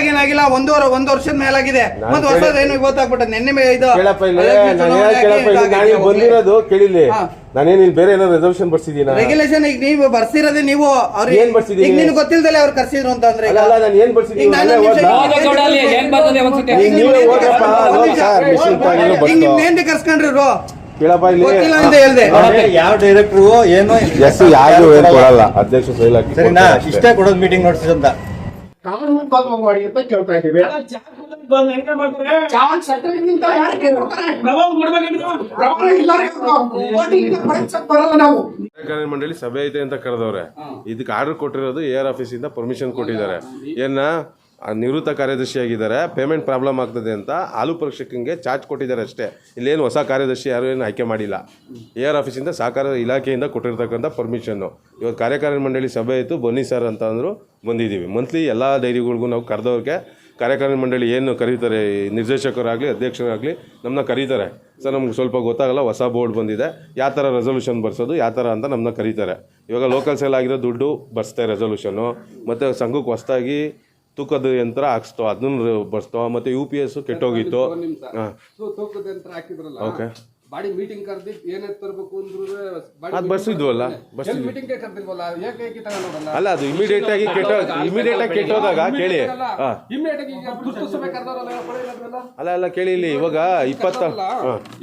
ಇವತ್ತಾಗೇನಾಗಿಲ್ಲ ಒಂದೂವರೆ ಒಂದ್ ವರ್ಷದ ಮೇಲಾಗಿದೆ. ಒಂದ್ ವರ್ಷದ ಏನು ಇವತ್ತಾಗ್ಬಿಟ್ಟ ನಿನ್ನೆ ಇದು ಕೇಳಪ್ಪ ಇಲ್ಲಿ ನಾನು ಚುನಾವಣೆ ಕೇಳಪ್ಪ ಇಲ್ಲಿ? ಆಗಿ ನಾನು ಇಲ್ಲಿ ಬಂದಿರೋದು ಕೇಳಿಲ್ಲಿ. ಹಾ. ನಾನೇನು ಇಲ್ಲಿ ಬೇರೆ ಏನೋ ರೆಸಲ್ಯೂಷನ್ ಬರ್ಸಿದೀನ ರೆಗ್ಯುಲೇಷನ್ ಈಗ ನೀವು ಬರ್ಸಿರೋದೇ ನೀವು ಅವ್ರಿಗೆ ಏನ್ ಬರ್ಸಿದೀನಿ? ಈಗ ನಿನ್ ಗೊತ್ತಿಲ್ದಲೆ ಅವ್ರು ಕರ್ಸಿದ್ರು ಅಂತ ಅಂದ್ರೆ ಅಲ್ಲ ನಾನು ಏನ್ ಬರ್ಸಿದೀನಿ ಈಗ ನಾನು ನಾನೇ ನಿಮಿಷ ಈಗ ಓದೋ ನೋಡಲ್ಲಿ ಏನ್ ಬರ್ತದೆ ಒಂದ್ಸತಿ? ಈಗ ನೀವೇ ಓದಪ್ಪ ನೋಡಿ ಸರ್ ಮಿಷಿನ್ ತಗೊಂಡು ಈಗ ನಿಮ್ ಬರ್ತು ನೇಂದಿ ಕರ್ಸ್ಕೊಂಡ್ರು ಕೇಳಪ್ಪ ಇಲ್ಲಿ ಗೊತ್ತಿಲ್ಲ ಅಂತ ಹೇಳ್ದೆ. ಯಾವ ಡೈರೆಕ್ಟ್ರು ಏನು ಎಸ್ ಯಾರಿಗೂ ಏನ್ ಕೊಡಲ್ಲ. ಅಧ್ಯಕ್ಷ ಸೈಲ್ ಹಾಕಿ ಸರಿನಾ? ಕೊಡ್ತಾರೆ ಅಷ್ಟೇ. ಇಷ್ಟೇ ಕೊಡೋದು ಮೀಟಿಂಗ್ ನೋಟ್ಸ್ ಅಂತ. ಕಾನೂನು ಬದ್ಧ ಮಾಡಿ ಅಂತ ಕೇಳ್ತಾ ಇದ್ದೀವಿ. ಇಲ್ಲ ಬರಲ್ಲ ನಾವು. ಮಂಡಳಿ ಸಭೆ ಐತೆ ಅಂತ ಕರೆದವ್ರೆ. ಇದಕ್ಕೆ ಆರ್ಡರ್ ಕೊಟ್ಟಿರೋದು ಎ ಆರ್ ಆಫೀಸ್ ಇಂದ ಪರ್ಮಿಷನ್ ಕೊಟ್ಟಿದ್ದಾರೆ. ಏನ? ನಿವೃತ್ತ ಕಾರ್ಯದರ್ಶಿಯಾಗಿದ್ದಾರೆ. ಪೇಮೆಂಟ್ ಪ್ರಾಬ್ಲಮ್ ಆಗ್ತದೆ ಅಂತ ಹಾಲು ಪರೀಕ್ಷಕಂಗೆ ಚಾರ್ಜ್ ಕೊಟ್ಟಿದ್ದಾರೆ ಅಷ್ಟೇ. ಇಲ್ಲೇನು ಹೊಸ ಕಾರ್ಯದರ್ಶಿ ಯಾರು ಏನು ಆಯ್ಕೆ ಮಾಡಿಲ್ಲ. ಎ ಆರ್ ಆಫೀಸಿಂದ ಸಹಕಾರ ಇಲಾಖೆಯಿಂದ ಕೊಟ್ಟಿರ್ತಕ್ಕಂಥ ಪರ್ಮಿಷನ್ನು ಇವತ್ತು ಕಾರ್ಯಕಾರಿ ಮಂಡಳಿ ಸಭೆ ಇತ್ತು. ಬನ್ನಿ ಸರ್ ಅಂತ ಅಂದರು ಬಂದಿದ್ದೀವಿ. ಮಂತ್ಲಿ ಎಲ್ಲ ಡೈರಿಗಳಿಗೂ ನಾವು ಕರೆದವ್ರಿಗೆ ಕಾರ್ಯಕಾರಿ ಮಂಡಳಿ ಏನು ಕರೀತಾರೆ, ನಿರ್ದೇಶಕರಾಗಲಿ, ಅಧ್ಯಕ್ಷರಾಗಲಿ ನಮ್ಮನ್ನ ಕರೀತಾರೆ. ಸರ್, ನಮ್ಗೆ ಸ್ವಲ್ಪ ಗೊತ್ತಾಗಲ್ಲ, ಹೊಸ ಬೋರ್ಡ್ ಬಂದಿದೆ. ಯಾವ ಥರ ರೆಸೊಲ್ಯೂಷನ್ ಬರ್ಸೋದು, ಯಾವ ಥರ ಅಂತ ನಮ್ಮನ್ನ ಕರೀತಾರೆ. ಇವಾಗ ಲೋಕಲ್ ಸೇಲ್ ಆಗಿರೋ ದುಡ್ಡು ಬರ್ಸ್ತಾರೆ ರೆಸೊಲ್ಯೂಷನು ಮತ್ತು ಸಂಘಕ್ಕೆ ಹೊಸ್ದಾಗಿ ತೂಕದ ಯಂತ್ರ ಹಾಕ್ಸ್ತೋ. ಅದನ್ನ ಬರ್ಸ್ತೋ. ಮತ್ತೆ ಯು ಪಿ ಎಸ್ ಕೆಟ್ಟೋಗಿತ್ತು. ತೂಕದ ಯಂತ್ರ ಹಾಕಿದ್ರಲ್ಲ? ಓಕೆ. ಬಾಡಿ ಮೀಟಿಂಗ್ ಕರೆದಿ ಏನೇ ತರಬೇಕು ಅಂದ್ರೆ ಅದು ಬರ್ಸಿದ್ವಲ್ಲ? ಬರ್ಸಿದ್ವಿ. ಮೀಟಿಂಗ್ ಕರ್ದಿಲ್ವಲ್ಲ ಏಕೆ ಏಕೆ ತಗೊಂಡೋಗಲ್ಲ? ಅಲ್ಲ ಅದು ಇಮಿಡಿಯೇಟ್ ಆಗಿ ಕೆಟ್ಟ ಇಮಿಡಿಯೇಟ್ ಆಗಿ ಕೆಟ್ಟೋದಾಗ ಕೇಳಿ. ಇಮಿಡಿಯೇಟ್ ಆಗಿ ತುರ್ತು ಸಭೆ ಕರ್ದವ್ರಲ್ಲ ಅಲ್ಲ ಅಲ್ಲ ಕೇಳಿ ಇಲ್ಲಿ. ಇವಾಗ ಇಪ್ಪತ್ತ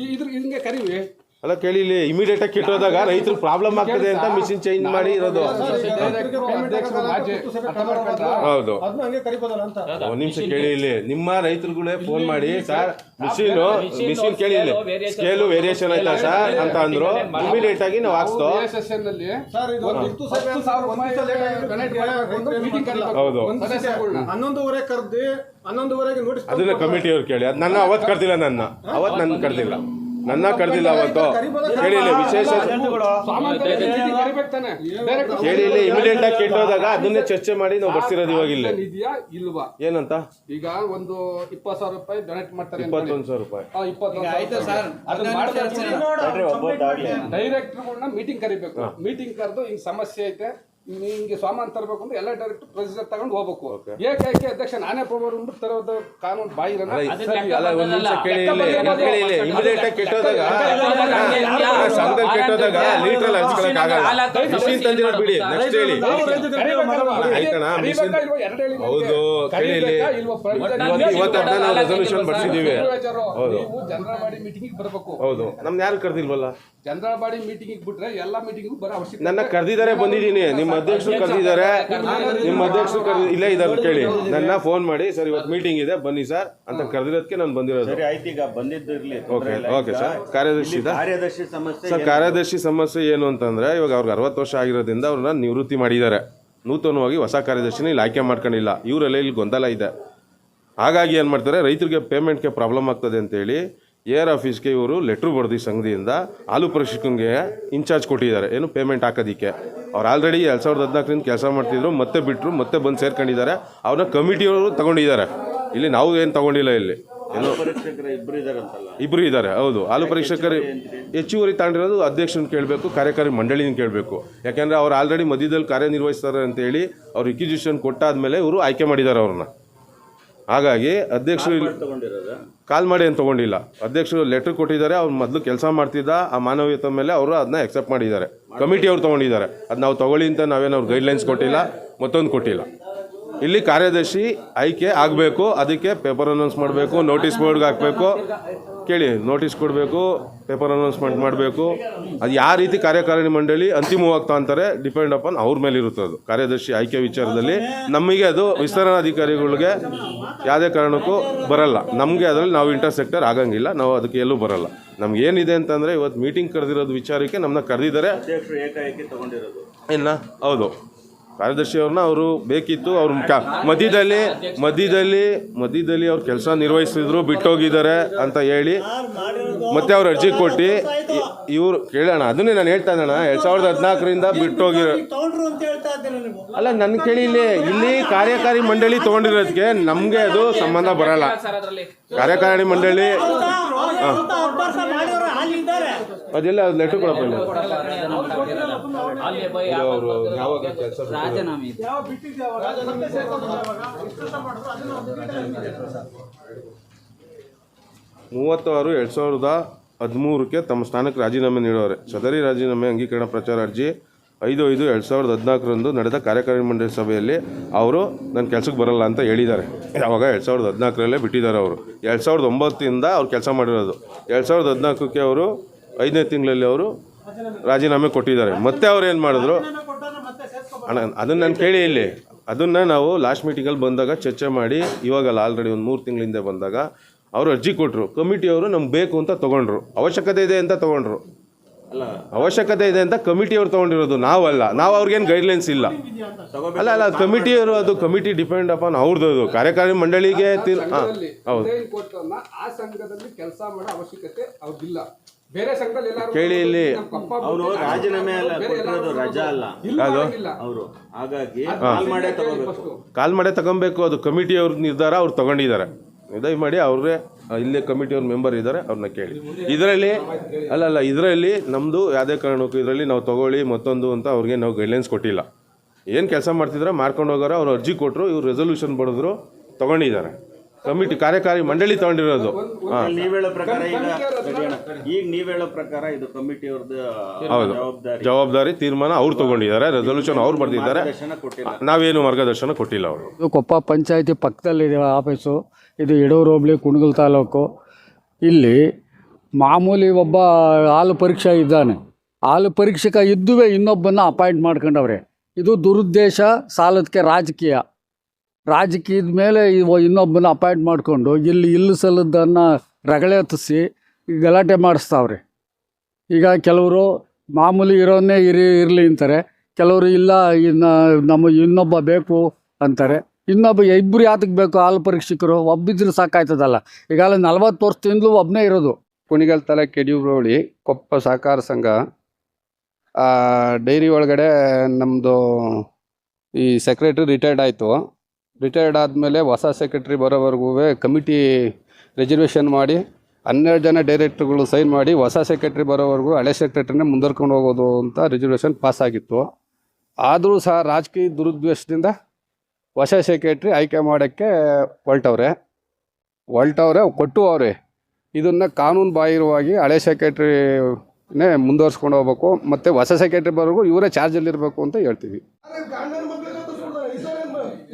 ಇದ್ರ ಹಿಂಗೆ ಕರಿವಿ. ಅಲ್ಲ ಕೇಳಿ ಇಲ್ಲಿ ಇಮಿಡಿಯೇಟ್ ಆಗಿ ಕಿಟ್ಟೋದಾಗ ರೈತರು ಪ್ರಾಬ್ಲಮ್ ಆಗ್ತದೆ ಅಂತ ಮಿಷಿನ್ ಚೇಂಜ್ ಮಾಡಿ ಇರೋದು? ಹೌದು. ಒಂದ್ ನಿಮಿಷ ಕೇಳಿ ಇಲ್ಲಿ. ನಿಮ್ಮ ರೈತರುಗಳೇ ಫೋನ್ ಮಾಡಿ ಸರ್ ಮಿಷಿನ್ ಮಿಷಿನ್ ಕೇಳಿ ಇಲ್ಲಿ. ಸ್ಕೇಲು ವೇರಿಯೇಷನ್ ಆಯ್ತಾ. ಸರ್ ಅಂತ ಅಂದ್ರು. ಇಮಿಡಿಯೇಟ್ ಆಗಿ ನಾವು ಹಾಕ್ಸ್ತೋ. ಹೌದು. ಹನ್ನೊಂದುವರೆ ಕರ್ದಿ ಹನ್ನೊಂದುವರೆಗೆ ನೋಟಿಸ್ ಅದನ್ನ ಕಮಿಟಿ ಅವ್ರು ಕೇಳಿ. ಅದು ನನ್ನ ಅವತ್ತು ಕರ್ದಿಲ್ಲ ನನ್ನ. ಅವತ್ತು ನನ್ನ ಕರ್ದಿಲ್ಲ. ನನ್ನ ಕರೆದಿಲ್ಲ ಅವತ್ತು. ಕೇಳಿ ಇಲ್ಲಿ ವಿಶೇಷ ಕೇಳಿ ಇಲ್ಲಿ ಇಮಿಡಿಯೇಟ್ ಆಗಿ ಕೆಟ್ಟೋದಾಗ ಅದನ್ನೇ ಚರ್ಚೆ ಮಾಡಿ ನಾವು ಬರ್ಸಿರೋದು ಇವಾಗ ಇಲ್ಲಿ. ಇದೆಯಾ ಇಲ್ವಾ? ಏನಂತ? ಈಗ ಒಂದು ಇಪ್ಪತ್ತು ಸಾವಿರ ರೂಪಾಯಿ ಡೊನೇಟ್ ಮಾಡ್ತಾರೆ ಇಪ್ಪತ್ತೊಂದು ಸಾವಿರ ರೂಪಾಯಿ. ಡೈರೆಕ್ಟರ್ಗಳನ್ನ ಮೀಟಿಂಗ್ ಕರಿಬೇಕು. ಮೀಟಿಂಗ್ ಕರೆದು ಹಿಂಗ್ ಸಮಸ್ಯೆ ಐತೆ. ನಿಂಗೆ ಸಾಮಾನು ತರಬೇಕು ಅಂದ್ರೆ ಎಲ್ಲ ಡೈರೆಕ್ಟ್ ಪ್ರೊಸೀಜರ್ ತಗೊಂಡು ಹೋಗ್ಬೇಕು. ಏಕೈಕೆ ಅಧ್ಯಕ್ಷ ನಾನೇ ಪ್ರಭಾವ ತರೋದು ಕಾನೂನು ಬಾಯಿರಲ್ಲ ಅಲ್ಲ ಒಂದ್ ನಿಮಿಷ ಕೇಳಿ ಇಲ್ಲಿ ಇಲ್ಲಿ ಕೇಳಿ ಇಲ್ಲಿ ಇಮಿಡಿಯೇಟ್ ಆಗಿ ಕೆಟ್ಟೋದಾಗ ಹಾ, ಸಂಘದಲ್ಲಿ ಕೆಟ್ಟೋದಾಗ ಲೀಟ್ರಲ್ಲಿ ಹಂಚ್ಕೊಳಕ್ ಆಗಲ್ಲ. ಮಿಷಿನ್ ತಂದಿರೋದು ಬಿಡಿ ನೆಕ್ಸ್ಟ್ ಹೇಳಿ. ಆಯ್ತಣ್ಣ ಮಿಷಿನ್ ಹೌದು ಕೇಳಿ ಇಲ್ಲಿ ಇವತ್ತು ಇವತ್ತು ಹಬ್ಬ ನಾವು ರೆಸೊಲ್ಯೂಷನ್ ಬರ್ಸಿದೀವಿ. ಹೌದು. ನೀವು ಜನರವಾಡಿ ಮೀಟಿಂಗ್ ಬರಬೇಕು. ಹೌದು. ನಮ್ನ ಯಾರು ಕರ್ದಿಲ್ವಲ್ಲ? ಜನರವಾಡಿ ಮೀಟಿಂಗ್ ಬಿಟ್ರೆ ಎಲ್ಲಾ ಮೀಟಿಂಗ್ ಬರೋ ಅವಶ್ಯಕ ನನ್ನ ಕರೆದಿದ್ದಾರೆ ಬಂದಿದ್ದೀನಿ. ನಿಮ್ಮ ಅಧ್ಯಕ್ಷರು ಕರೆದಿದ್ದಾರೆ. ನಿಮ್ಮ ಅಧ್ಯಕ್ಷರು ಕರೆದಿ ಇಲ್ಲೇ ಇದ್ದಾರೆ ಕೇಳಿ. ನನ್ನ ಫೋನ್ ಮಾಡಿ ಸರ್ ಇವತ್ತು ಮೀಟಿಂಗ್ ಇದೆ ಬನ್ನಿ ಸರ್ ಅಂತ ಕರೆದಿರೋದಕ್ಕೆ ನಾನು ಬಂದಿರೋದು. ಸರಿ ಆಯ್ತು ಈಗ ಬಂದಿದ್ದಿರ್ಲಿ ಓಕೆ ಓಕೆ ಸರ್ ಕಾರ್ಯದರ್ಶಿ ಇದೆ. ಕಾರ್ಯದರ್ಶಿ ಸಮಸ್ಯೆ ಸರ್ ಕಾರ್ಯದರ್ಶಿ ಸಮಸ್ಯೆ ಏನು ಅಂತಂದ್ರೆ ಇವಾಗ ಅವ್ರಿಗೆ ಅರವತ್ತು ವರ್ಷ ಆಗಿರೋದ್ರಿಂದ ಅವ್ರನ್ನ ನಿವೃತ್ತಿ ಮಾಡಿದ್ದಾರೆ. ನೂತನವಾಗಿ ಹೊಸ ಕಾರ್ಯದರ್ಶಿನ ಇಲ್ಲಿ ಆಯ್ಕೆ ಮಾಡ್ಕೊಂಡಿಲ್ಲ. ಇವರೆಲ್ಲ ಇಲ್ಲಿ ಗೊಂದಲ ಇದೆ. ಹಾಗಾಗಿ ಏನು ಮಾಡ್ತಾರೆ ರೈತರಿಗೆ ಪೇಮೆಂಟ್ಗೆ ಪ್ರಾಬ್ಲಮ್ ಆಗ್ತದೆ ಅಂತೇಳಿ ಏರ್ ಆಫೀಸ್ಗೆ ಇವರು ಲೆಟ್ರ್ ಬರೆದು ಸಂಘದಿಂದ ಹಾಲು ಪರೀಕ್ಷಕಂಗೆ ಇನ್ಚಾರ್ಜ್ ಕೊಟ್ಟಿದ್ದಾರೆ. ಏನು ಪೇಮೆಂಟ್ ಹಾಕೋದಕ್ಕೆ. ಅವ್ರು ಆಲ್ರೆಡಿ ಎರಡು ಸಾವಿರದ ಹದಿನಾಲ್ಕರಿಂದ ಕೆಲಸ ಮಾಡ್ತಿದ್ರು ಮತ್ತೆ ಬಿಟ್ಟರು ಮತ್ತೆ ಬಂದು ಸೇರ್ಕೊಂಡಿದ್ದಾರೆ. ಅವ್ರನ್ನ ಕಮಿಟಿಯವರು ತಗೊಂಡಿದ್ದಾರೆ. ಇಲ್ಲಿ ನಾವು ಏನು ತಗೊಂಡಿಲ್ಲ ಇಲ್ಲಿ. ಇಬ್ಬರು ಇದ್ದಾರೆ ಹೌದು. ಹಾಲು ಪರೀಕ್ಷಕರು ಹೆಚ್ಚುವರಿ ತಗೊಂಡಿರೋದು ಅಧ್ಯಕ್ಷನ ಕೇಳಬೇಕು ಕಾರ್ಯಕಾರಿ ಮಂಡಳಿನ ಕೇಳಬೇಕು. ಯಾಕೆಂದರೆ ಅವ್ರು ಆಲ್ರೆಡಿ ಮಧ್ಯದಲ್ಲಿ ಕಾರ್ಯನಿರ್ವಹಿಸ್ತಾರೆ ಅಂತೇಳಿ ಅವ್ರು ಕೊಟ್ಟಾದ ಮೇಲೆ ಇವರು ಆಯ್ಕೆ ಮಾಡಿದ್ದಾರೆ ಅವ್ರನ್ನ. ಹಾಗಾಗಿ ಅಧ್ಯಕ್ಷರು ಕಾಲ್ ಮಾಡಿ ಏನು ತೊಗೊಂಡಿಲ್ಲ. ಅಧ್ಯಕ್ಷರು ಲೆಟ್ರ್ ಕೊಟ್ಟಿದ್ದಾರೆ ಅವ್ರು ಮೊದಲು ಕೆಲಸ ಮಾಡ್ತಿದ್ದ ಆ ಮಾನವೀಯತೆ ಮೇಲೆ ಅವರು ಅದನ್ನ ಎಕ್ಸೆಪ್ಟ್ ಮಾಡಿದ್ದಾರೆ. ಕಮಿಟಿ ಅವ್ರು ತೊಗೊಂಡಿದ್ದಾರೆ. ಅದು ನಾವು ತಗೊಳ್ಳಿ ಅಂತ ನಾವೇನು ಅವ್ರು ಗೈಡ್ಲೈನ್ಸ್ ಕೊಟ್ಟಿಲ್ಲ ಮತ್ತೊಂದು ಕೊಟ್ಟಿಲ್ಲ. ಇಲ್ಲಿ ಕಾರ್ಯದರ್ಶಿ ಆಯ್ಕೆ ಆಗಬೇಕು ಅದಕ್ಕೆ ಪೇಪರ್ ಅನೌನ್ಸ್ ಮಾಡಬೇಕು ನೋಟಿಸ್ ಬೋರ್ಡ್ಗೆ ಹಾಕಬೇಕು. ಕೇಳಿ ನೋಟಿಸ್ ಕೊಡಬೇಕು ಪೇಪರ್ ಅನೌನ್ಸ್ಮೆಂಟ್ ಮಾಡಬೇಕು. ಅದು ಯಾವ ರೀತಿ ಕಾರ್ಯಕಾರಿಣಿ ಮಂಡಳಿ ಅಂತಿಮವಾಗಿ ಅಂತಾರೆ ಡಿಪೆಂಡ್ ಅಪಾನ್ ಅವ್ರ ಮೇಲೆ ಇರುತ್ತೆ ಅದು. ಕಾರ್ಯದರ್ಶಿ ಆಯ್ಕೆ ವಿಚಾರದಲ್ಲಿ ನಮಗೆ ಅದು ವಿಸ್ತರಣಾಧಿಕಾರಿಗಳಿಗೆ ಯಾವುದೇ ಕಾರಣಕ್ಕೂ ಬರಲ್ಲ. ನಮಗೆ ಅದರಲ್ಲಿ ನಾವು ಇಂಟರ್ಸೆಕ್ಟರ್ ಆಗಂಗಿಲ್ಲ ನಾವು ಅದಕ್ಕೆ ಎಲ್ಲೂ ಬರಲ್ಲ. ನಮ್ಗೆ ಏನಿದೆ ಅಂತಂದರೆ ಇವತ್ತು ಮೀಟಿಂಗ್ ಕರೆದಿರೋದು ವಿಚಾರಕ್ಕೆ ನಮ್ಮನ್ನ ಕರೆದಿದ್ದಾರೆ. ಇಲ್ಲ ಹೌದು. ಕಾರ್ಯದರ್ಶಿ ಅವ್ರನ್ನ ಅವರು ಬೇಕಿತ್ತು ಅವ್ರ ಮಧ್ಯದಲ್ಲಿ ಮಧ್ಯದಲ್ಲಿ ಮಧ್ಯದಲ್ಲಿ ಅವ್ರು ಕೆಲಸ ನಿರ್ವಹಿಸಿದ್ರು ಬಿಟ್ಟೋಗಿದ್ದಾರೆ ಅಂತ ಹೇಳಿ ಮತ್ತೆ ಅವ್ರು ಅರ್ಜಿ ಕೊಟ್ಟು ಇವರು ಕೇಳೋಣ. ಅದನ್ನೇ ನಾನು ಹೇಳ್ತಾ ಇದ್ದಣ್ಣ ಎರಡು ಸಾವಿರದ ಹದಿನಾಲ್ಕರಿಂದ ಬಿಟ್ಟೋಗಿರೋ ಅಲ್ಲ ನನ್ನ ಕೇಳಿ ಇಲ್ಲಿ ಇಲ್ಲಿ ಕಾರ್ಯಕಾರಿ ಮಂಡಳಿ ತಗೊಂಡಿರೋದಕ್ಕೆ ನಮಗೆ ಅದು ಸಂಬಂಧ ಬರಲ್ಲ. ಕಾರ್ಯಕಾರಿ ಮಂಡಳಿ ಮಾಡಿದ್ರು ಅದೆಲ್ಲ ಲೆಟರ್ ಕೊಡಪ್ಪ ಅವರು ಇದು. ಅವ್ರು ಯಾವಾಗ ಕೆಲಸ ರಾಜೀನಾಮೆ ಇದೆ ಮೂವತ್ತು ಆರು ಎರಡು ಸಾವಿರದ ಹದಿಮೂರಕ್ಕೆ ತಮ್ಮ ಸ್ಥಾನಕ್ಕೆ ರಾಜೀನಾಮೆ ನೀಡೋರೆ. ಸದರಿ ರಾಜೀನಾಮೆ ಅಂಗೀಕರಣ ಪ್ರಚಾರ ಅರ್ಜಿ ಐದು ಐದು ಎರಡು ಸಾವಿರದ ಹದಿನಾಲ್ಕರಂದು ನಡೆದ ಕಾರ್ಯಕಾರಿ ಮಂಡಳಿ ಸಭೆಯಲ್ಲಿ ಅವರು ನನ್ನ ಕೆಲಸಕ್ಕೆ ಬರಲ್ಲ ಅಂತ ಹೇಳಿದ್ದಾರೆ. ಯಾವಾಗ ಎರಡು ಸಾವಿರದ ಹದಿನಾಲ್ಕರಲ್ಲೇ ಬಿಟ್ಟಿದ್ದಾರೆ ಅವರು. ಎರಡು ಸಾವಿರದ ಒಂಬತ್ತಿಂದ ಅವ್ರು ಕೆಲಸ ಮಾಡಿರೋದು. ಎರಡು ಸಾವಿರದ ಹದಿನಾಲ್ಕಕ್ಕೆ ಅವರು ಐದನೇ ತಿಂಗಳಲ್ಲಿ ಅವರು ರಾಜೀನಾಮೆ ಕೊಟ್ಟಿದ್ದಾರೆ. ಮತ್ತೆ ಅವ್ರು ಏನು ಮಾಡಿದ್ರು? ಅಣ್ಣ, ಅದನ್ನು ನಾನು ಕೇಳಿ ಇಲ್ಲಿ. ಅದನ್ನು ನಾವು ಲಾಸ್ಟ್ ಮೀಟಿಂಗಲ್ಲಿ ಬಂದಾಗ ಚರ್ಚೆ ಮಾಡಿ, ಇವಾಗಲ್ಲ ಆಲ್ರೆಡಿ ಒಂದು ಮೂರು ತಿಂಗಳಿಂದ ಬಂದಾಗ ಅವರು ಅರ್ಜಿ ಕೊಟ್ಟರು ಕಮಿಟಿಯವರು ನಮ್ಗೆ ಬೇಕು ಅಂತ ತೊಗೊಂಡ್ರು. ಅವಶ್ಯಕತೆ ಇದೆ ಅಂತ ತೊಗೊಂಡ್ರು. ಅವಶ್ಯಕತೆ ಇದೆ ಅಂತ ಕಮಿಟಿಯವ್ರು ತೊಗೊಂಡಿರೋದು. ನಾವಲ್ಲ. ನಾವು ಅವ್ರಿಗೇನು ಗೈಡ್ಲೈನ್ಸ್ ಇಲ್ಲ. ಅಲ್ಲ ಅಲ್ಲ ಕಮಿಟಿಯವರು ಅದು ಕಮಿಟಿ ಡಿಪೆಂಡ್ ಅಪಾನ್ ಅವ್ರದ್ದು ಅದು. ಕಾರ್ಯಕಾರಿ ಮಂಡಳಿಗೆ ಹೌದು. ಬೇರೆ ಸಂಘದಲ್ಲಿ ಎಲ್ಲಾರು ಕೇಳಿ ಇಲ್ಲಿ. ಅವರು ಬಿಟ್ಟು ರಾಜೀನಾಮೆ ಅಲ್ಲ ಬೇರೆ ಕೊಟ್ಟಿರೋದು ರಜಾ ಅಲ್ಲ. ಅದು. ಅವರು. ಹಾಗಾಗಿ ಕಾಲ್ ಮಾಡೇ ತಗೋಬೇಕು. ಕಾಲ್ ಮಾಡೇ ತಗೊಬೇಕು ಅದು ಕಮಿಟಿಯವ್ರ ನಿರ್ಧಾರ ಅವ್ರು ತಗೊಂಡಿದ್ದಾರೆ. ದಯಮಾಡಿ ಅವರೇ ಇಲ್ಲೇ ಕಮಿಟಿಯವ್ರ ಮೆಂಬರ್ ಇದ್ದಾರೆ ಅವ್ರನ್ನ ಕೇಳಿ. ಇದರಲ್ಲಿ ಅಲ್ಲ ಅಲ್ಲ ಇದರಲ್ಲಿ ನಮ್ಮದು ಯಾವುದೇ ಕಾರಣಕ್ಕೂ ಇದರಲ್ಲಿ ನಾವು ತಗೊಳ್ಳಿ ಮತ್ತೊಂದು ಅಂತ ಅವ್ರಿಗೆ ನಾವು ಗೈಡ್ಲೈನ್ಸ್ ಕೊಟ್ಟಿಲ್ಲ. ಏನು ಕೆಲಸ ಮಾಡ್ತಿದ್ರೆ ಮಾರ್ಕೊಂಡು ಹೋಗೋರು ಅವ್ರು ಅರ್ಜಿ ಕೊಟ್ಟರು ಇವ್ರು ರೆಸೊಲ್ಯೂಷನ್ ಬಡಿದ್ರು ತಗೊಂಡಿದ್ದಾರೆ. ಕಮಿಟಿ ಕಾರ್ಯಕಾರಿ ಮಂಡಳಿ ತಗೊಂಡಿರೋದು. ಹಾಂ. ನೀವ್ ಹೇಳೋ ಪ್ರಕಾರ ಈಗ ತಡಿಯೋಣ. ಈಗ ನೀವ್ ಹೇಳೋ ಪ್ರಕಾರ ಇದು ಕಮಿಟಿ ಅವ್ರದ್ದು ಹೌದು. ಜವಾಬ್ದಾರಿ. ಜವಾಬ್ದಾರಿ ತೀರ್ಮಾನ ಅವ್ರು ತಗೊಂಡಿದ್ದಾರೆ ರೆಸೊಲ್ಯೂಷನ್ ಅವ್ರು ಬರೆದಿದ್ದಾರೆ. ಕೊಟ್ಟಿಲ್ಲ. ನಾವೇನು ಮಾರ್ಗದರ್ಶನ ಕೊಟ್ಟಿಲ್ಲ ಅವರು. ಇದು ಕೊಪ್ಪ ಪಂಚಾಯತಿ ಪಕ್ಕದಲ್ಲಿದೆ ಆಫೀಸು ಇದು ಯಡೂರು ಹೋಬಳಿ ಕುಣಗಲ್ ತಾಲೂಕು. ಇಲ್ಲಿ ಮಾಮೂಲಿ ಒಬ್ಬ ಹಾಲು ಪರೀಕ್ಷೆ ಇದ್ದಾನೆ. ಹಾಲು ಪರೀಕ್ಷಕ ಇದ್ದುವೆ ಇನ್ನೊಬ್ಬನ ಅಪಾಯಿಂಟ್ ಮಾಡ್ಕೊಂಡವ್ರೆ. ಇದು ದುರುದ್ದೇಶ ಸಾಲದಕ್ಕೆ ರಾಜಕೀಯ. ರಾಜಕೀಯದ ಮೇಲೆ ಇನ್ನೊಬ್ಬನ ಅಪಾಯಿಂಟ್ ಮಾಡಿಕೊಂಡು ಇಲ್ಲಿ ಇಲ್ಲ ಸಲ್ಲದನ್ನು ರಗಳೆ ಹತ್ತಿಸಿ ಗಲಾಟೆ ಮಾಡಿಸ್ತಾವ್ರೆ. ಈಗ ಕೆಲವರು ಮಾಮೂಲಿ ಇರೋನ್ನೇ ಇರಿ, ಇರಲಿ ಅಂತಾರೆ. ಕೆಲವರು ಇಲ್ಲ, ಇನ್ನು ನಮ್ಮ ಇನ್ನೊಬ್ಬ ಬೇಕು ಅಂತಾರೆ. ಇನ್ನೊಬ್ಬ ಇಬ್ಬರು ಯಾತಕ್ಕೆ ಬೇಕು? ಹಾಲು ಪರೀಕ್ಷಕರು. ಒಬ್ಬಿದ್ರೆ ಸಾಕಾಯ್ತದಲ್ಲ. ಈಗಾಗಲೇ ನಲ್ವತ್ತು ವರ್ಷದಿಂದಲೂ ಒಬ್ಬನೇ ಇರೋದು. ಕುಣಿಗಲ್ ತಲೆ ಕೆಡಿಬ್ರೋಳಿ ಕೊಪ್ಪ ಸಹಕಾರ ಸಂಘ ಡೈರಿ ಒಳಗಡೆ ನಮ್ಮದು ಈ ಸೆಕ್ರೆಟ್ರಿ ರಿಟೈರ್ಡ್ ಆಯಿತು. ರಿಟೈರ್ಡ್ ಆದಮೇಲೆ ಹೊಸ ಸೆಕ್ರೆಟ್ರಿ ಬರೋವರೆಗೂ ಕಮಿಟಿ ರಿಸರ್ವೇಷನ್ ಮಾಡಿ, ಹನ್ನೆರಡು ಜನ ಡೈರೆಕ್ಟ್ರುಗಳು ಸೈನ್ ಮಾಡಿ ಹೊಸ ಸೆಕ್ರೆಟ್ರಿ ಬರೋವರೆಗೂ ಹಳೆ ಸೆಕ್ರೆಟ್ರಿನೇ ಮುಂದರ್ಕೊಂಡು ಹೋಗೋದು ಅಂತ ರಿಸರ್ವೇಷನ್ ಪಾಸ್ ಆಗಿತ್ತು. ಆದರೂ ಸಹ ರಾಜಕೀಯ ದುರುದ್ದೇಶದಿಂದ ಹೊಸ ಸೆಕ್ರೆಟ್ರಿ ಆಯ್ಕೆ ಮಾಡೋಕ್ಕೆ ಹೊರಟವ್ರೆ ಹೊರಟವ್ರೆ ಕೊಟ್ಟು ಅವ್ರೆ. ಇದನ್ನು ಕಾನೂನು ಬಾಹಿರವಾಗಿ ಹಳೆ ಸೆಕ್ರೆಟ್ರಿನೇ ಮುಂದುವರ್ಸ್ಕೊಂಡು ಹೋಗ್ಬೇಕು. ಮತ್ತು ಹೊಸ ಸೆಕ್ರೆಟ್ರಿ ಬರೋವರೆಗೂ ಇವರೇ ಚಾರ್ಜಲ್ಲಿರಬೇಕು ಅಂತ ಹೇಳ್ತೀವಿ.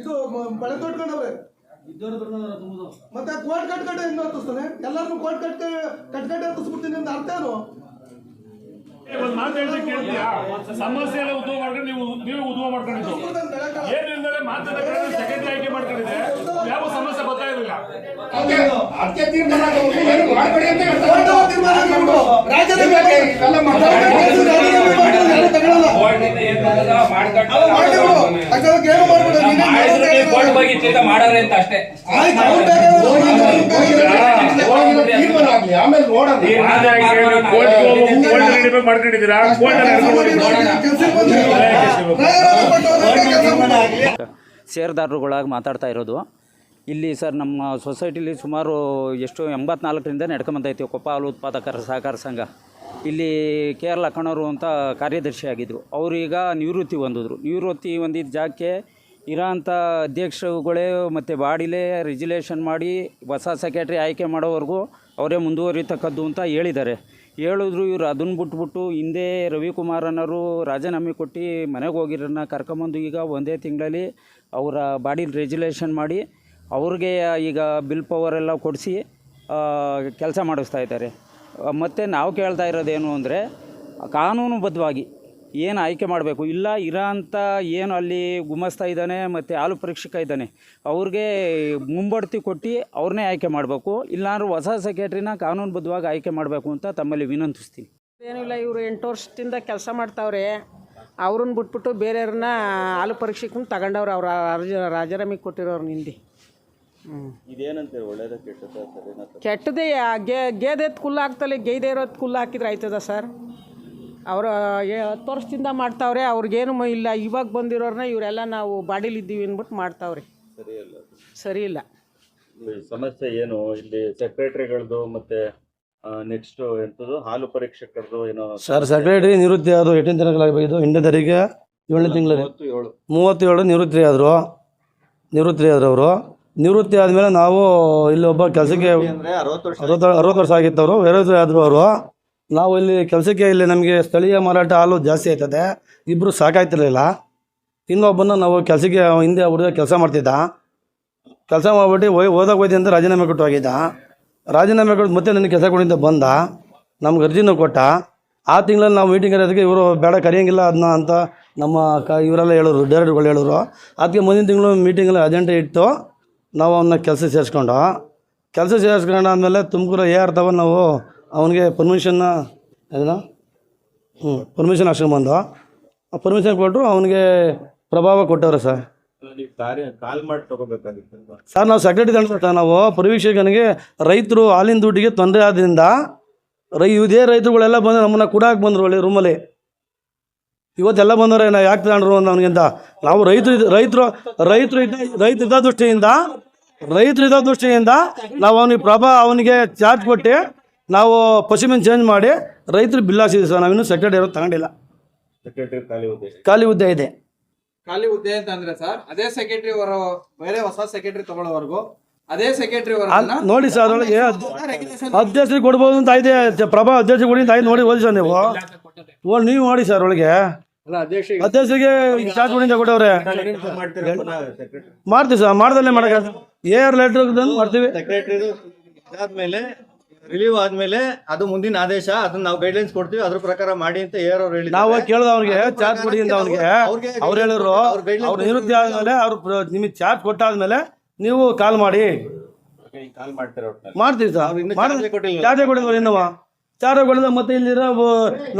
ಇದು ಬಳೆ ತೊಟ್ಕೊಂಡವ್ರೆ ಮತ್ತೆ ಕೋಟ್ ಕಟ್ಕಟ್ಟೆ ಹೆಂಗ್ ಹತ್ತಿಸ್ತಾನೆ? ಎಲ್ಲಾರು ಕೋಟ್ ಕಟ್ಕೆ ಕಟ್ಕಟ್ಟೆ ಹತ್ತಿಸ್ಬಿಡ್ತೀನಿ ಅಂತ ಅರ್ಥ ಏನು? ಒಂದ್ ಮಾತು ಹೇಳಿದ್ರೆ ಕೇಳ್ತೀಯಾ? ಸಮಸ್ಯೆ ಎಲ್ಲ ಉದ್ಭವ ಮಾಡ್ಕೊಂಡು ನೀವು ನೀವು ಉದ್ಭವ ಮಾಡ್ಕೊಂಡಿದ್ದು ಏನಿಲ್ಲದೆ ಮಾತಾಡ ಸೆಕೆಂಡ್ ಆಯ್ಕೆ ಮಾಡ್ಕೊಂಡಿದ್ರೆ ಯಾವ ಸಮಸ್ಯೆ ಬರ್ತಾ ಇರಲಿಲ್ಲ ತೀರ್ಮಾನ ಏನು ಮಾಡ್ಬೇಡಿ. ಆಮೇಲೆ ಮಾಡ್ಕೊಂಡಿದ್ದೀರಾ. ಷೇರ್ದಾರರುಗಳಾಗಿ ಮಾತಾಡ್ತಾ ಇರೋದು. ಇಲ್ಲಿ ಸರ್ ನಮ್ಮ ಸೊಸೈಟಿಲಿ ಸುಮಾರು ಎಷ್ಟು ಎಂಬತ್ನಾಲ್ಕರಿಂದ ನಡ್ಕೊಂಬಂದೈತಿ ಕೊಪ್ಪ ಹಾಲು ಉತ್ಪಾದಕರ ಸಹಕಾರ ಸಂಘ. ಇಲ್ಲಿ ಕೆ ಆರ್ ಅಂತ ಕಾರ್ಯದರ್ಶಿ ಆಗಿದ್ದರು ಅವರು ಈಗ ನಿವೃತ್ತಿ ಹೊಂದಿದ್ರು. ನಿವೃತ್ತಿ ಹೊಂದಿದ್ದ ಜಾಗಕ್ಕೆ ಇರೋಂಥ ಅಧ್ಯಕ್ಷಗಳೇ ಮತ್ತು ಬಾಡಿಲೇ ರಿಜಿಲೇಷನ್ ಮಾಡಿ ಹೊಸ ಸೆಕ್ರೆಟ್ರಿ ಆಯ್ಕೆ ಮಾಡೋವರೆಗೂ ಅವರೇ ಮುಂದುವರಿತಕ್ಕದ್ದು ಅಂತ ಹೇಳಿದ್ದಾರೆ. ಹೇಳಿದ್ರು ಇವರು ಅದನ್ನು ಬಿಟ್ಬಿಟ್ಟು ಹಿಂದೆ ರವಿಕುಮಾರನವರು ರಾಜೀನಾಮೆ ಕೊಟ್ಟು ಮನೆಗೆ ಹೋಗಿರೋನ್ನ ಕರ್ಕೊಂಬಂದು ಈಗ ಒಂದೇ ತಿಂಗಳಲ್ಲಿ ಅವರ ಬಾಡಿ ರೆಜುಲೇಷನ್ ಮಾಡಿ ಅವ್ರಿಗೆ ಈಗ ಬಿಲ್ ಪವರ್ ಎಲ್ಲ ಕೊಡಿಸಿ ಕೆಲಸ ಮಾಡಿಸ್ತಾ ಇದ್ದಾರೆ. ಮತ್ತು ನಾವು ಕೇಳ್ತಾ ಇರೋದೇನು ಅಂದರೆ ಕಾನೂನುಬದ್ಧವಾಗಿ ಏನು ಆಯ್ಕೆ ಮಾಡಬೇಕು? ಇಲ್ಲ ಇರೋಂಥ ಏನು ಅಲ್ಲಿ ಗುಮಸ್ತಾ ಇದ್ದಾನೆ ಮತ್ತು ಹಾಲು ಪರೀಕ್ಷಕ ಇದ್ದಾನೆ, ಅವ್ರಿಗೆ ಮುಂಬಡ್ತಿ ಕೊಟ್ಟು ಅವ್ರನ್ನೇ ಆಯ್ಕೆ ಮಾಡಬೇಕು. ಇಲ್ಲಾಂದ್ರೆ ಹೊಸ ಸೆಕ್ರೆಟ್ರಿನ ಕಾನೂನುಬದ್ಧವಾಗಿ ಆಯ್ಕೆ ಮಾಡಬೇಕು ಅಂತ ತಮ್ಮಲ್ಲಿ ವಿನಂತಿಸ್ತೀನಿ. ಏನಿಲ್ಲ ಇವರು ಎಂಟು ವರ್ಷದಿಂದ ಕೆಲಸ ಮಾಡ್ತಾವ್ರೆ. ಅವ್ರನ್ನ ಬಿಟ್ಬಿಟ್ಟು ಬೇರೆಯವ್ರನ್ನ ಹಾಲು ಪರೀಕ್ಷೆಗೂ ತಗೊಂಡವ್ರು ಅವ್ರ ರಾಜ, ರಾಜಾರಾಮಿಗೆ ಕೊಟ್ಟಿರೋರು ನಿಂದು. ಇದೇನಂತೀರಿ ಒಳ್ಳೇದ ಕೆಟ್ಟದ ಸರಿನಾ ತಪ್ಪಾ? ಕೆಟ್ಟದೇ ಗೆ ಗೇದೆತ್ ಕುಲ್ಲು ಹಾಕ್ತಲೆ ಗೇದೆ ಇರೋದು ಕುಲ್ಲು ಹಾಕಿದ್ರೆ ಆಯ್ತದ ಸರ್? ಅವರು ಹತ್ತು ವರ್ಷದಿಂದ ಮಾಡ್ತಾವ್ರೆ ಅವ್ರಿಗೇನು ಮ- ಇಲ್ಲ ಇವಾಗ ಬಂದಿರೋರನ್ನ ಇವರೆಲ್ಲ ನಾವು ಬಾಡಿಲಿದ್ದೀವಿ ಅಂದ್ಬಿಟ್ಟು ಮಾಡ್ತಾವ್ರೆ. ಸರಿ ಇಲ್ಲ ಅದು. ಸರಿ ಇಲ್ಲ ಇಲ್ಲಿ ಸಮಸ್ಯೆ ಏನು? ಇಲ್ಲಿ ಸೆಕ್ರೆಟರಿಗಳದು ಮತ್ತೆ ನೆಕ್ಸ್ಟ್ ಎಂತದ್ದು ಹಾಲು ಪರೀಕ್ಷಕರದು ಏನೋ ಸರ್ ಸೆಕ್ರೆಟರಿ ನಿವೃತ್ತಿ ಆದರು ಎಂಟನೇ ದಿನಗಳಾಗಬೇಕು? ಎಂಟನೇ ತಾರೀಕು ಏಳನೇ ತಿಂಗಳು ಮೂವತ್ತೇಳು ಮೂವತ್ತೇಳು ನಿವೃತ್ತಿ ಆದರು. ನಿವೃತ್ತಿ ಆದರು ಅವರು ನಿವೃತ್ತಿ ಆದಮೇಲೆ ನಾವು ಇಲ್ಲಿ ಒಬ್ಬ ಕೆಲಸಕ್ಕೆ ಅರವತ್ತು ವರ್ಷ ಅರವತ್ತು ವರ್ಷ ಆಗಿತ್ತು ಅವರು ಬೇರೆ ಆದರು ಅವರು. ನಾವು ಇಲ್ಲಿ ಕೆಲಸಕ್ಕೆ ಇಲ್ಲಿ ನಮಗೆ ಸ್ಥಳೀಯ ಮಾರಾಟ ಹಾಲು ಜಾಸ್ತಿ ಆಯ್ತದೆ. ಇಬ್ಬರು ಸಾಕಾಯ್ತಿರ್ಲಿಲ್ಲ. ಇನ್ನೊಬ್ಬನ ನಾವು ಕೆಲಸಕ್ಕೆ ಹಿಂದೆ ಹುಡುಗ ಕೆಲಸ ಮಾಡ್ತಿದ್ದ. ಕೆಲಸ ಮಾಡ್ಬಿಟ್ಟು ಹೋಯ್ ಓದಕ್ಕೆ ಹೋಯ್ತು ಅಂತ ರಾಜೀನಾಮೆ ಕೊಟ್ಟು ಹೋಗಿದ್ದ. ರಾಜೀನಾಮೆ ಕೊಟ್ಟು ಮತ್ತೆ ನನಗೆ ಕೆಲಸ ಕೊಡಿಂದ ಬಂದ. ನಮ್ಗೆ ಅರ್ಜಿನೂ ಕೊಟ್ಟ. ಆ ತಿಂಗಳಲ್ಲಿ ನಾವು ಮೀಟಿಂಗ್ ಇರೋದಕ್ಕೆ ಇವರು ಬೇಡ ಕರೆಯೋಂಗಿಲ್ಲ ಅದನ್ನ ಅಂತ ನಮ್ಮ ಕ ಇವರೆಲ್ಲ ಹೇಳೋರು ಡೈರೆಕ್ಟ್ಗಳು ಹೇಳೋರು. ಅದಕ್ಕೆ ಮುಂದಿನ ತಿಂಗಳು ಮೀಟಿಂಗಲ್ಲಿ ಅಜೆಂಡಾ ಇಟ್ಟು ನಾವು ಅವನ್ನ ಕೆಲಸ ಸೇರಿಸ್ಕೊಂಡು. ಕೆಲಸ ಸೇರಿಸ್ಕೊಂಡಾದ್ಮೇಲೆ ತುಮಕೂರು ಎ ಆರ್ ನಾವು ಅವನಿಗೆ ಪರ್ಮಿಷನ್ನ ಅದನ್ನ ಹ್ಞೂ ಪರ್ಮಿಷನ್ ಆ ಪರ್ಮಿಷನ್ ಕೊಟ್ಟರು ಅವನಿಗೆ ಪ್ರಭಾವ ಕೊಟ್ಟವ್ರೆ ಸರ್. ಸರ್, ನಾವು ಸೆಕ್ರೆಟರಿ ತಂಡ ಸರ್ ನಾವು ಪರಿವೀಕ್ಷಕನಿಗೆ ರೈತರು ಹಾಲಿನ ದುಡ್ಡಿಗೆ ತೊಂದರೆ ಆದ್ದರಿಂದ ರೈ ಇದೇ ರೈತರುಗಳೆಲ್ಲ ಬಂದು ನಮ್ಮನ್ನ ಹಾಕಿ ಬಂದರು ಒಳ್ಳೆ ರೂಮಲ್ಲಿ ಇವತ್ತೆಲ್ಲ ಬಂದವ್ರೆ ನಾವು ಯಾಕೆ ತಗೊಂಡ್ರು ಅಂತ ಅವನಿಗಿಂತ ನಾವು ರೈತರು ರೈತರು ರೈತರು ಇದ್ದ ರೈತ ಇದ್ದ ದೃಷ್ಟಿಯಿಂದ ರೈತರು ಇದ್ದ ದೃಷ್ಟಿಯಿಂದ ನಾವು ಅವನಿಗೆ ಪ್ರಭಾ ಅವನಿಗೆ ಚಾರ್ಜ್ ಕೊಟ್ಟು ನಾವು ಪಶ್ಚಿಮನ್ ಚೇಂಜ್ ಮಾಡಿ ರೈತರು ಬಿಲ್ ಹಾಕ್ಸಿದ್ವಿ ಸರ್. ನಾವಿನ್ನೂ ಸೆಕ್ರೆಟರಿ ಇರೋದು ತಗೊಂಡಿಲ್ಲ. ಖಾಲಿ ಹುದ್ದೆ ಇದೆ. ಖಾಲಿ ಹುದ್ದೆ ಅಂತ ಅಂದ್ರೆ ಸರ್ ಅದೇ ಸೆಕ್ರೆಟರಿ ಅವರು ಬೇರೆ ಹೊಸ ಸೆಕ್ರೆಟರಿ ತಗೊಳ್ಳೋವರೆಗೂ ಅದೇ ಸೆಕ್ರೆಟರಿ ನೋಡಿ ಸರ್ ಅದರೊಳಗೆ ಅಧ್ಯಕ್ಷರಿಗೆ ಕೊಡ್ಬೋದು ಅಂತ ಇದೆ. ಪ್ರಭಾ ಅಧ್ಯಕ್ಷ ಕೊಡಿ ಅಂತ ನೋಡಿ ಓದಿ ಸರ್ ನೀವು. ಓ ನೀವು ಮಾಡಿ ಸರ್ ಒಳಗೆ? ಅಧ್ಯಕ್ಷರಿಗೆ ಚಾರ್ಜ್ ಕೊಡಿ ಅಂತ ಕೊಟ್ಟವ್ರೆ. ಮಾಡ್ತೀರಾ ಸೆಕ್ರೆಟರಿ ಮಾಡ್ತೀವಿ ಸರ್ ಮಾಡ್ದಲ್ಲೇ ಮಾಡಕ್ಕೆ ಎ ಆರ್ ಲೆಟ್ರ್ ಮಾಡ್ತೀವಿ. ಸೆಕ್ರೆಟರಿ ರಿಲೀವ್ ಆದ್ಮೇಲೆ ಅದು ಮುಂದಿನ ಆದೇಶ ಅದನ್ನ ನಾವು ಗೈಡ್ಲೈನ್ಸ್ ಕೊಡ್ತೀವಿ ಅದ್ರ ಪ್ರಕಾರ ಮಾಡಿ ಅಂತ ಏರ್ ಅವ್ರು ಹೇಳಿ ನಾವು ಕೇಳಿದ ಅವ್ರಿಗೆ ಚಾರ್ಜ್ ಕೊಡಿ ಅಂತ ಅವ್ನಿಗೆ ಅವ್ರಿಗೆ ಅವ್ರು ಹೇಳಿದ್ರು ಅವ್ರ ನಿವೃತ್ತಿ ಆದ್ಮೇಲೆ ಅವ್ರು ನಿಮಗೆ ಚಾರ್ಜ್ ಕೊಟ್ಟಾದ್ಮೇಲೆ ನೀವು ಕಾಲ್ ಮಾಡಿ. ಕಾಲ್ ಮಾಡ್ತೀರಾ ಒಟ್ನಲ್ಲಿ. ಮಾಡ್ತೀವಿ ಸರ್ ಚಾರ್ಜೇ ಇನ್ನೂ ಮಾಡಿ ಕೊಟ್ಟಿಲ್ಲ. ಇನ್ನವ? ಕೊಡಿದ ಮತ್ತೆ ಇಲ್ಲಿರೋ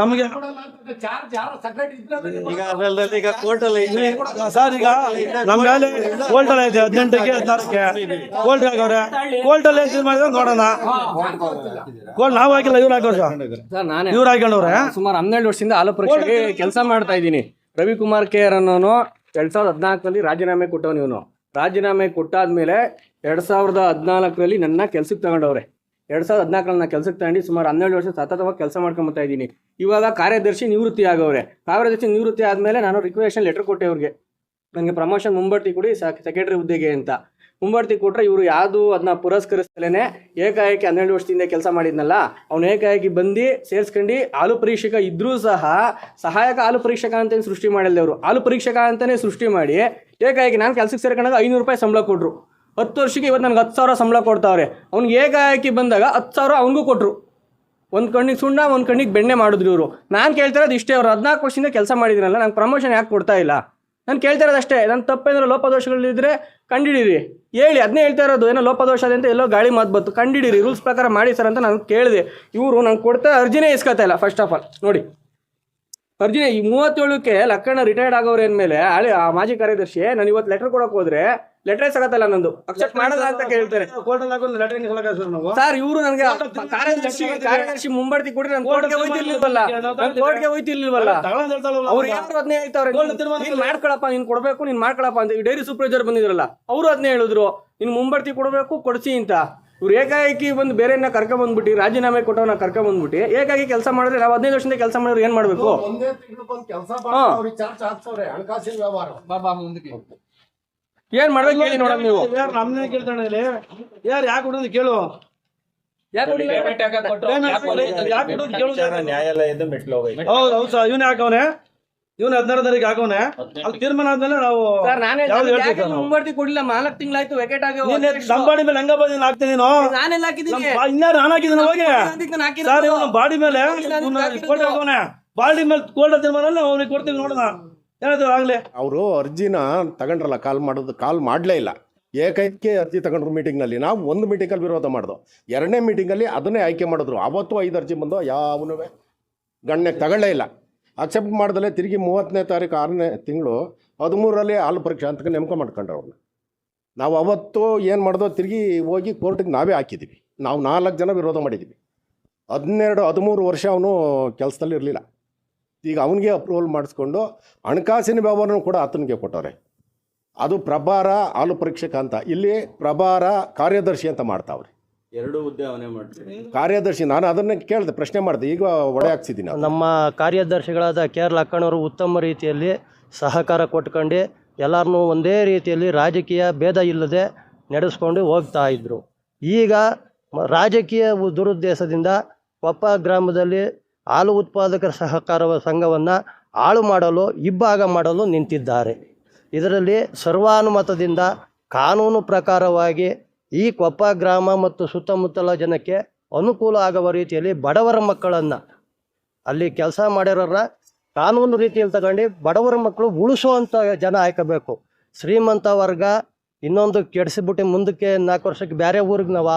ನಮಗೆ ಈಗ ಸರ್ ಈಗ ನಮ್ಮ ಮೇಲೆ ಐತೆ ಹದಿನೆಂಟಕ್ಕೆ ಹದಿನಾರಕ್ಕೆ. ಕೋಲ್ಟ್ ಹಾಕವ್ರೆ ಕೋಲ್ಟ್ ಅಲ್ಲಿ ಏನು ಮಾಡಿದ್ರೆ ನೋಡೋಣ. ಕೋಲ್ಟ್ ನಾವು ಹಾಕಿಲ್ಲ ಇವ್ರು ಹಾಕೋರು ಸರ್. ನಾನೇ ಇವ್ರು ಹಾಕೊಂಡವ್ರೆ ಸುಮಾರು ಹನ್ನೆರಡು ವರ್ಷದಿಂದ ಹಾಲು ಪರೀಕ್ಷೆಗೆ ಕೆಲಸ ಮಾಡ್ತಾ ಇದ್ದೀನಿ. ರವಿಕುಮಾರ್ ಕೆ ಆರ್ ಅನ್ನೋನು ಎರಡ್ ಸಾವಿರದ ಹದಿನಾಲ್ಕರಲ್ಲಿ ರಾಜೀನಾಮೆ ಕೊಟ್ಟವನು ಇವನು. ರಾಜೀನಾಮೆ ಕೊಟ್ಟಾದ್ಮೇಲೆ ಎರಡ್ ಸಾವಿರದ ಹದಿನಾಲ್ಕರಲ್ಲಿ ನನ್ನ ಕೆಲ್ಸಕ್ಕೆ ತಗೊಂಡವ್ರೆ. ಎರಡ್ ಸಾವಿರದ ಹದಿನಾಲ್ಕರಲ್ಲಿ ನಾನು ಕೆಲಸಕ್ಕೆ ತಗೊಂಡು ಸುಮಾರು ಹನ್ನೆರಡು ವರ್ಷ ಸತತವಾಗಿ ಕೆಲಸ ಮಾಡ್ಕೊಂಬತ್ತಾ ಇದ್ದೀನಿ. ಇವಾಗ ಕಾರ್ಯದರ್ಶಿ ನಿವೃತ್ತಿ ಆಗೋರೆ ಕಾರ್ಯದರ್ಶಿ ನಿವೃತ್ತಿ ಆದಮೇಲೆ ನಾನು ರಿಕ್ವೆಷನ್ ಲೆಟರ್ ಕೊಟ್ಟೆ ಅವ್ರಿಗೆ. ನನಗೆ ಪ್ರಮೋಷನ್ ಮುಂಬಡ್ತಿ ಕೊಡಿ ಸೆಕ್ರೆಟರಿ ಹುದ್ದೆಗೆ ಅಂತ. ಮುಂಬಡ್ತಿ ಕೊಟ್ಟರೆ ಇವರು ಯಾವುದು ಅದನ್ನ ಪುರಸ್ಕರಿಸ್ತಲೇ ಏಕಾಏಕಿ ಹನ್ನೆರಡು ವರ್ಷದಿಂದ ಕೆಲಸ ಮಾಡಿದ್ನಲ್ಲ, ಅವ್ನು ಏಕಾಏಕಿ ಬಂದು ಸೇರಿಸ್ಕೊಂಡು ಹಾಲು ಪರೀಕ್ಷಕ ಇದ್ದರೂ ಸಹ ಸಹಾಯಕ ಹಾಲು ಪರೀಕ್ಷಕ ಅಂತೇನು ಸೃಷ್ಟಿ ಮಾಡಲ್ಲ ಅವರು. ಹಾಲು ಪರೀಕ್ಷಕ ಅಂತಲೇ ಸೃಷ್ಟಿ ಮಾಡಿ ಏಕಾಏಕಿ ನಾನು ಕೆಲಸಕ್ಕೆ ಸೇರ್ಕೊಂಡಾಗ ಐನೂರು ರೂಪಾಯಿ ಸಂಬಳ ಕೊಟ್ಟರು ಹತ್ತು ವರ್ಷಕ್ಕೆ ಇವತ್ತು ನನಗೆ ಹತ್ತು ಸಾವಿರ ಸಂಬಳ ಕೊಡ್ತಾವ್ರೆ. ಅವ್ನಿಗೆ ಏಕಾಏಕಿ ಬಂದಾಗ ಹತ್ತು ಸಾವಿರ ಅವನಿಗೂ ಕೊಟ್ಟರು ಒಂದು ಕಣ್ಣಿಗೆ ಸುಣ್ಣ, ಒಂದು ಕಣ್ಣಿಗೆ ಬೆಣ್ಣೆ ಮಾಡಿದ್ರು ಇವರು. ನಾನು ಕೇಳ್ತಾ ಇರೋದು ಇಷ್ಟೇ, ಅವರು ಹದಿನಾಲ್ಕು ವರ್ಷದಿಂದ ಕೆಲಸ ಮಾಡಿದ್ದೀನಲ್ಲ ನಂಗೆ ಪ್ರಮೋಷನ್ ಯಾಕೆ ಕೊಡ್ತಾ ಇಲ್ಲ? ನಾನು ಕೇಳ್ತಾ ಇರೋದು ಅಷ್ಟೇ ನನ್ನ ತಪ್ಪೇನಾದ್ರು ಲೋಪದೋಷಗಳಿದ್ರೆ ಕಂಡಿಡೀರಿ. ಹೇಳಿ ಅದನ್ನೇ ಹೇಳ್ತಾ ಇರೋದು, ಏನೋ ಲೋಪದೋಷ ಇದೆ ಅಂತ ಎಲ್ಲೋ ಗಾಳಿ ಮಾತು ಬಂತು, ಕಂಡಿಡೀರಿ ರೂಲ್ಸ್ ಪ್ರಕಾರ ಮಾಡಿ ಸರ್ ಅಂತ ನಾನು ಕೇಳಿದೆ. ಇವರು ನಂಗೆ ಕೊಡ್ತಾ ಅರ್ಜಿನೇ ಇಸ್ಕೊತಾ ಇಲ್ಲ ಫಸ್ಟ್ ಆಫ್ ಆಲ್ ನೋಡಿ. ಅರ್ಜಿನೇ ಈ ಮೂವತ್ತೇಳಕ್ಕೆ ಲಕ್ಕಣ್ಣ ರಿಟೈರ್ಡ್ ಆಗೋರು ಏನ್ಮೇಲೆ ಹಳೆ ಆ ಮಾಜಿ ಕಾರ್ಯದರ್ಶಿ, ನಾನು ಇವತ್ತು ಲೆಟರ್ ಕೊಡೋಕೆ ಹೋದ್ರೆ ಲೆಟ್ರೇ ಸಿಗತ್ತಲ್ಲ ನಂದು. ಅಕ್ಸೆಪ್ಟ್ ಮಾಡಲ್ಲ ಅಂತ ಕೇಳ್ತಾರೆ. ಹಾಕೊಂಡು ಲೆಟರ್ ಸರ್ ನಾವು. ಸರ್ ಇವರು ನನಗೆ ಕಾರ್ಯದರ್ಶಿ ಕಾರ್ಯದರ್ಶಿ ಮುಂಬಡ್ತಿ ಕೊಡ್ರಿ ನಾನು ಕೋರ್ಟ್ಗೆ ಹೋಯ್ತಿರ್ಲಿಲ್ವಲ್ಲ? ನಾನು ಕೋರ್ಟ್ಗೆ ಹೋಯ್ತಿರ್ಲಿಲ್ವಲ್ಲ? ಅವ್ರು ಯಾರು ಅದನ್ನೇ ಹೇಳ್ತಾವ್ರೆ ನೀನ್ ಮಾಡ್ಕೊಳಪ್ಪ ನೀನ್ ಕೊಡ್ಬೇಕು ನೀನ್ ಮಾಡ್ಕೊಳಪ್ಪ ಅಂತ ಈ ಡೈರಿ ಸೂಪರ್ವೈಸರ್ ಬಂದಿದ್ರಲ್ಲ ಅವರು ಅದನ್ನೇ ಹೇಳಿದ್ರು ನಿನ್ ಮುಂಬಡ್ತಿ ಕೊಡ್ಬೇಕು ಕೊಡ್ಸಿ ಅಂತ. ಇವ್ರು ಏಕಾಏಕಿ ಬಂದು ಬೇರೆಯನ್ನ ಕರ್ಕೊಂಬಂದ್ಬಿಟ್ಟು ರಾಜೀನಾಮೆ ಕೊಟ್ಟವನ್ನ ಕರ್ಕೊಂಬಂದ್ಬಿಟ್ಟು ಏಕಾಗಿ ಕೆಲಸ ಮಾಡಿದ್ರೆ ನಾವು ಹದಿನೈದು ವರ್ಷದಿಂದ ಕೆಲಸ ಮಾಡಿದ್ರೆ ಏನ್ ಮಾಡ್ಬೇಕು? ಹಾ. ಏನ್ ಮಾಡ್ಬೇಕು ಹೇಳಿ ನೋಡಮ್ ನೀವು? ಯಾರು ನಮ್ಮನ್ನೇ ಕೇಳ್ತಾನೆ ಇಲ್ಲಿ? ಯಾರು ಯಾಕೆ ಹುಡುಗ ಕೇಳು? ಯಾಕೆ ಕೇಳು ವಿಚಾರ ನ್ಯಾಯಾಲಯದ ಮೆಟ್ಲು ಹೋಗೈತೆ. ಹೌದು ಹೌದು ಸರ್. ಇವನೇ ಹಾಕವನೆ ಇವನು ಹದಿನಾರು ತಾರೀಕು ಹಾಕವನೆ ಅಲ್ಲಿ ತೀರ್ಮಾನ ಆದ್ಮೇಲೆ ನಾವು ಸರ್ ನಾನೇ? ಮುಂಬಡ್ತಿ ಕೊಡ್ಲಿಲ್ಲ? ನಾಲ್ಕು ತಿಂಗಳಾಯ್ತು ವೆಕೆಟ್ ಆಗಿ ನಮ್ಮ ಬಾಡಿ ಮೇಲೆ ಹಂಗ ನೀನು? ನಾನೆಲ್ಲ ಹಾಕಿದ್ದೀನಿ? ಇನ್ನಾರು ನಾನು ಹಾಕಿದ್ದೀನಿ ಹೋಗಿ. ಸರ್ ಇವನು ಬಾಡಿ ಮೇಲೆ ಬಾಡಿ ಮೇಲೆ ಕೋಲ್ಡ್ ತೀರ್ಮಾನ ಅವನಿಗೆ ಕೊಡ್ತೀವಿ ನೋಡೋಣ. ಏನಾಯ್ತು ಆಗಲೇ. ಅವರು ಅರ್ಜಿನ ತಗೊಂಡ್ರಲ್ಲ, ಕಾಲ್ ಮಾಡೋದು, ಕಾಲ್ ಮಾಡಲೇ ಇಲ್ಲ. ಏಕೈಕೆ ಅರ್ಜಿ ತಗೊಂಡ್ರು ಮೀಟಿಂಗ್ನಲ್ಲಿ. ನಾವು ಒಂದು ಮೀಟಿಂಗಲ್ಲಿ ವಿರೋಧ ಮಾಡಿದೋ. ಎರಡನೇ ಮೀಟಿಂಗಲ್ಲಿ ಅದನ್ನೇ ಆಯ್ಕೆ ಮಾಡಿದ್ರು. ಅವತ್ತು ಐದು ಅರ್ಜಿ ಬಂದು, ಯಾವನೂ ಗಣ್ಯಕ್ಕೆ ತಗೊಳ್ಳೇ ಇಲ್ಲ. ಅಕ್ಸೆಪ್ಟ್ ಮಾಡ್ದಲೇ ತಿರುಗಿ ಮೂವತ್ತನೇ ತಾರೀಕು ಆರನೇ ತಿಂಗಳು ಹದಿಮೂರರಲ್ಲಿ ಹಾಲು ಪರೀಕ್ಷೆ ಅಂತ ನೇಮಕ ಮಾಡ್ಕೊಂಡ್ರು ಅವ್ರನ್ನ ನಾವು ಅವತ್ತು ಏನು ಮಾಡಿದೋ ತಿರುಗಿ ಹೋಗಿ ಕೋರ್ಟಿಗೆ ನಾವೇ ಹಾಕಿದ್ದೀವಿ ನಾವು ನಾಲ್ಕು ಜನ ವಿರೋಧ ಮಾಡಿದ್ದೀವಿ ಹದಿನೆರಡು ಹದಿಮೂರು ವರ್ಷ ಅವನು ಕೆಲಸದಲ್ಲಿ ಇರಲಿಲ್ಲ. ಈಗ ಅವನಿಗೆ ಅಪ್ರೂವಲ್ ಮಾಡಿಸ್ಕೊಂಡು ಹಣಕಾಸಿನ ವ್ಯವಹಾರನೂ ಕೂಡ ಆತನಿಗೆ ಕೊಟ್ಟವ್ರೆ. ಅದು ಪ್ರಭಾರ ಹಾಲು ಪರೀಕ್ಷಕ ಅಂತ. ಇಲ್ಲಿ ಪ್ರಭಾರ ಕಾರ್ಯದರ್ಶಿ ಅಂತ ಮಾಡ್ತಾವ್ರೆ. ಎರಡು ಹುದ್ದೆ ಅವನೇ ಮಾಡ್ತೀನಿ ಕಾರ್ಯದರ್ಶಿ ನಾನು ಅದನ್ನ ಕೇಳಿದೆ ಪ್ರಶ್ನೆ ಮಾಡಿದೆ ಈಗ ಒಡೆ ಹಾಕ್ಸಿದ್ದೀನಿ ನಮ್ಮ ಕಾರ್ಯದರ್ಶಿಗಳಾದ ಕೆ ಆರ್ ಲಕ್ಕಣ್ಣವರು ಉತ್ತಮ ರೀತಿಯಲ್ಲಿ ಸಹಕಾರ ಕೊಟ್ಕೊಂಡು ಎಲ್ಲರನ್ನೂ ಒಂದೇ ರೀತಿಯಲ್ಲಿ ರಾಜಕೀಯ ಭೇದ ಇಲ್ಲದೆ ನಡೆಸ್ಕೊಂಡು ಹೋಗ್ತಾ ಇದ್ದರು ಈಗ ರಾಜಕೀಯ ದುರುದ್ದೇಶದಿಂದ ಕೊಪ್ಪ ಗ್ರಾಮದಲ್ಲಿ ಹಾಲು ಉತ್ಪಾದಕರ ಸಹಕಾರ ಸಂಘವನ್ನು ಹಾಳು ಮಾಡಲು, ಇಬ್ಬಾಗ ಮಾಡಲು ನಿಂತಿದ್ದಾರೆ. ಇದರಲ್ಲಿ ಸರ್ವಾನುಮತದಿಂದ ಕಾನೂನು ಪ್ರಕಾರವಾಗಿ ಈ ಕೊಪ್ಪ ಗ್ರಾಮ ಮತ್ತು ಸುತ್ತಮುತ್ತಲ ಜನಕ್ಕೆ ಅನುಕೂಲ ಆಗುವ ರೀತಿಯಲ್ಲಿ ಬಡವರ ಮಕ್ಕಳನ್ನು ಅಲ್ಲಿ ಕೆಲಸ ಮಾಡಿರೋರ ಕಾನೂನು ರೀತಿಯಲ್ಲಿ ತಗೊಂಡು ಬಡವರ ಮಕ್ಕಳು ಉಳಿಸುವಂಥ ಜನ ಹಾಕಬೇಕು ಶ್ರೀಮಂತ ವರ್ಗ ಇನ್ನೊಂದು ಕೆಡಿಸಿಬಿಟ್ಟು ಮುಂದಕ್ಕೆ ನಾಲ್ಕು ವರ್ಷಕ್ಕೆ ಬೇರೆ ಊರಿಗೆ ನಾವು